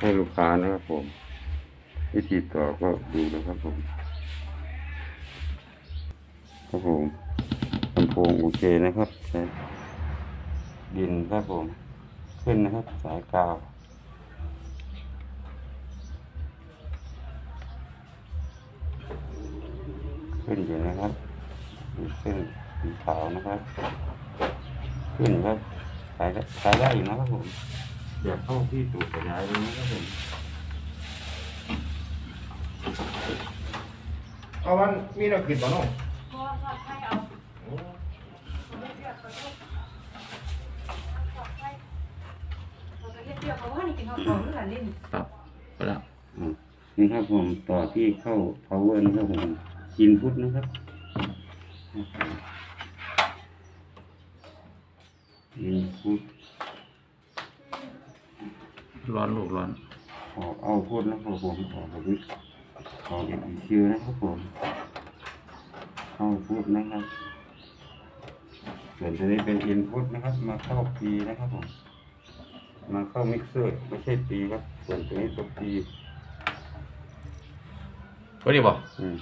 ให้ลูกค้านะครับผม วิธีต่อก็ดูนะครับผมครับผมลำโพงโอเคนะครับดินครับผม ขึ้นนะครับ สายกาวขึ้นอยู่นะครับมีเส้นสีขาวนะครับ ขึ้นครับใช้ได้ใช้ได้อยู่นะครับผม เดี๋ยวเข้าที่ตูดขยายเลยนะครับผมเอาวันมีเรากินบ่น้องเพราะว่าทอดไข่เอาเขาไม่เลือกเขาต้องทอดไข่เราจะเฮ็ดเดียวเพราะว่านี่กินข้าวของด้วยกันนี่ครับก็แล้วอืมนี่ครับผมต่อที่เข้า power นะครับผมอินพุตนะครับอินพุต ร้อนลูกร้อนออกเอาพุตนะครับผมออกแบบนี้ออกอีกชื่อนะครับผมเอาพุตนะครับ ส่วนตัวนี้เป็นอินพุตนะครับ มาเข้าปีนะครับผม มาเข้ามิกเซอร์ไม่ใช่ปีครับ ส่วนตัวนี้ตัวปีก็ดีบ่อืม